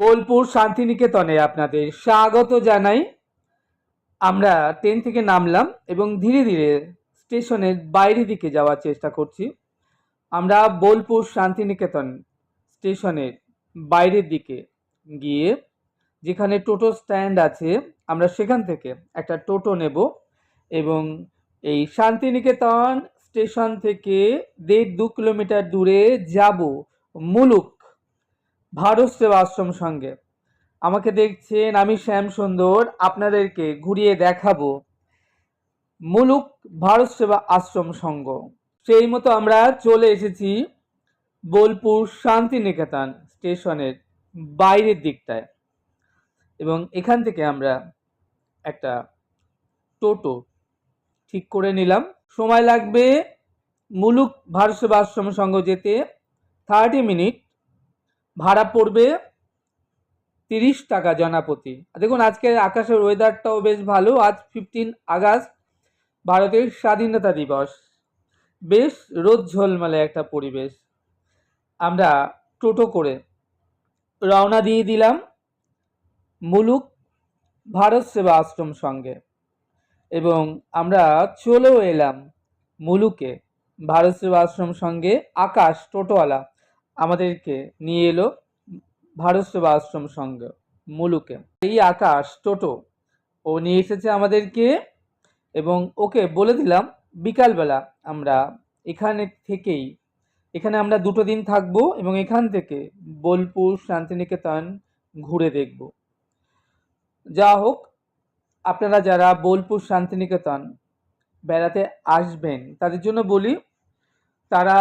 বোলপুর শান্তিনিকেতনে আপনাদের স্বাগত জানাই। আমরা ট্রেন থেকে নামলাম এবং ধীরে ধীরে স্টেশনের বাইরের দিকে যাওয়ার চেষ্টা করছি। আমরা বোলপুর শান্তিনিকেতন স্টেশনের বাইরের দিকে গিয়ে যেখানে টোটো স্ট্যান্ড আছে, আমরা সেখান থেকে একটা টোটো নেব এবং এই শান্তিনিকেতন স্টেশন থেকে দেড় দু কিলোমিটার দূরে যাব মুলুক ভারত সেবা আশ্রম সঙ্গে। আমাকে দেখছেন আমি শ্যাম সুন্দর, আপনাদেরকে ঘুরিয়ে দেখাবো মুলুক ভারত সেবা আশ্রম সঙ্গ। সেই মতো আমরা চলে এসেছি বোলপুর শান্তিনিকেতন স্টেশনের বাইরের দিকটায়। এবং এখান থেকে আমরা একটা টোটো ঠিক করে নিলাম। সময় লাগবে মুলুক ভারত সেবা আশ্রম সঙ্গ যেতে থার্টি মিনিট। ভাড়া পড়বে তিরিশ টাকা জনাপতি। দেখুন আজকের আকাশের ওয়েদারটাও বেশ ভালো। আজ ফিফটিন আগস্ট, ভারতের স্বাধীনতা দিবস। বেশ রোদ ঝলমলে একটা পরিবেশ। আমরা টোটো করে রওনা দিয়ে দিলাম মুলুক ভারত সেবা আশ্রম সঙ্গে। এবং আমরা চলেও এলাম মুলুকে ভারত সেবা আশ্রম সঙ্গে আকাশ টোটোওয়ালা। আমাদেরকে নিয়ে এলো ভারত সেবা আশ্রম সঙ্গে মুলুকে। এই আকাশ টোটো, ও নিয়ে এসেছে আমাদেরকে এবং ওকে বলে দিলাম, বিকালবেলা আমরা এখানে থেকেই, এখানে আমরা দুটো দিন থাকব এবং এখান থেকে বোলপুর, শান্তিনিকেতন ঘুরে দেখব। যা হোক, আপনারা যারা বোলপুর, শান্তিনিকেতন বেড়াতে আসবেন, তাদের জন্য বলি, তারা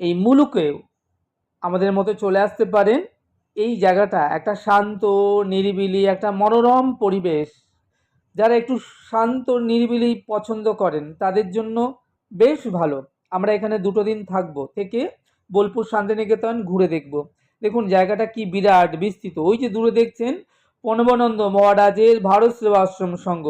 এই মুলুকেও আমাদের মতো চলে আসতে পারেন। এই জায়গাটা একটা শান্ত, নিরিবিলি, একটা মনোরম পরিবেশ। যারা একটু শান্ত, নিরিবিলি পছন্দ করেন, তাদের জন্য বেশ ভালো। আমরা এখানে দুটো দিন থাকব থেকে বোলপুর শান্তিনিকেতন ঘুরে দেখব। দেখুন জায়গাটা কি বিরাট বিস্তৃত। ওই যে দূরে দেখছেন প্রণবানন্দ মহারাজের ভারত সেবা আশ্রম সংঘ।